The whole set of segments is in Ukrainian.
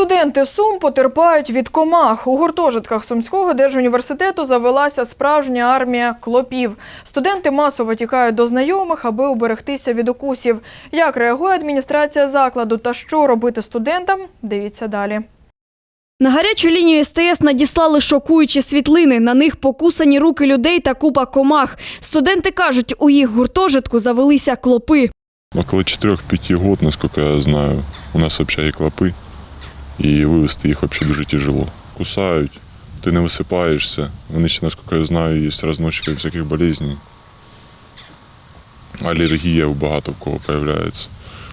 Студенти Сум потерпають від комах. У гуртожитках Сумського держуніверситету завелася справжня армія клопів. Студенти масово тікають до знайомих, аби уберегтися від укусів. Як реагує адміністрація закладу та що робити студентам? Дивіться далі. На гарячу лінію СТС надіслали шокуючі світлини. На них покусані руки людей та купа комах. Студенти кажуть, у їх гуртожитку завелися клопи. Около 4-5 год, насколько я знаю, у нас є клопи, і вивезти їх вообще дуже тяжело. Кусають, ти не висипаєшся. Вони ще, насколько я знаю, є розносчики всяких болезней. Алергія у багато в кого появляється.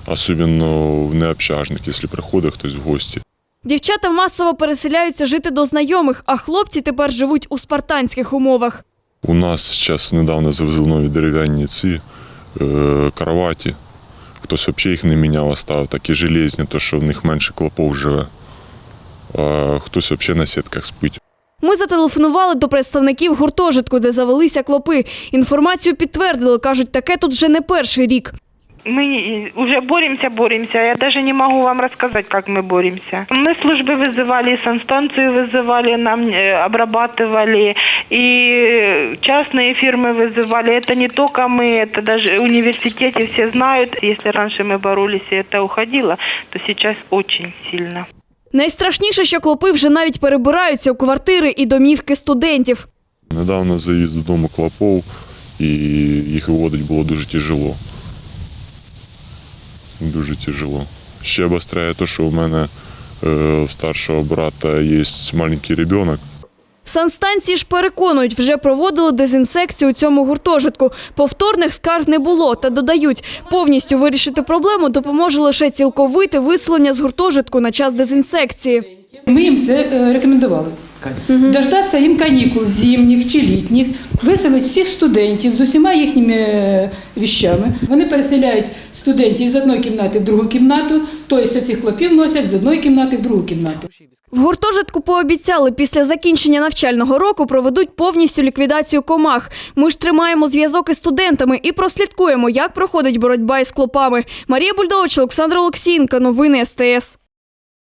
Особенно в необщажних, якщо приходить хтось в гості. Дівчата масово переселяються жити до знайомих, а хлопці тепер живуть у спартанських умовах. У нас зараз недавно завезли нові дерев'яні ці е, кроваті. Хтось взагалі їх не міняв, оставив, такі железні, то що в них менше клопов живе. А хтось взагалі на сітках спить. Ми зателефонували до представників гуртожитку, де завелися клопи. Інформацію підтвердили, кажуть, таке тут вже не перший рік. Мы уже боремся, боремся. Я даже не могу вам рассказать, как мы боремся. Мы службы вызывали, санстанцию вызывали, нам э, обрабатывали, и частные фирмы вызывали. Это не только мы, это даже в университете все знают. Если раньше мы боролись и это уходило, то сейчас очень сильно. Найстрашніше, що клопи вже навіть перебираються у квартири і домівки студентів. Недавно завіз додому клопов, і їх виводити було дуже тяжело. Дуже тяжело. Ще обостряє те, що у мене е, у старшого брата є маленький ребенок. В санстанції ж переконують, вже проводили дезінсекцію у цьому гуртожитку. Повторних скарг не було та додають, повністю вирішити проблему допоможе лише цілковите виселення з гуртожитку на час дезінсекції. Ми їм це е, рекомендували. Дождатися їм канікул зимніх чи літніх, виселити всіх студентів з усіма їхніми е, віщами. Вони переселяють студентів з одної кімнати в другу кімнату, тобто цих хлопів носять з одної кімнати в другу кімнату. В гуртожитку пообіцяли, після закінчення навчального року проведуть повністю ліквідацію комах. Ми ж тримаємо зв'язок із студентами і прослідкуємо, як проходить боротьба із клопами. Марія Бульдович, Олександр Олексієнка, Новини СТС.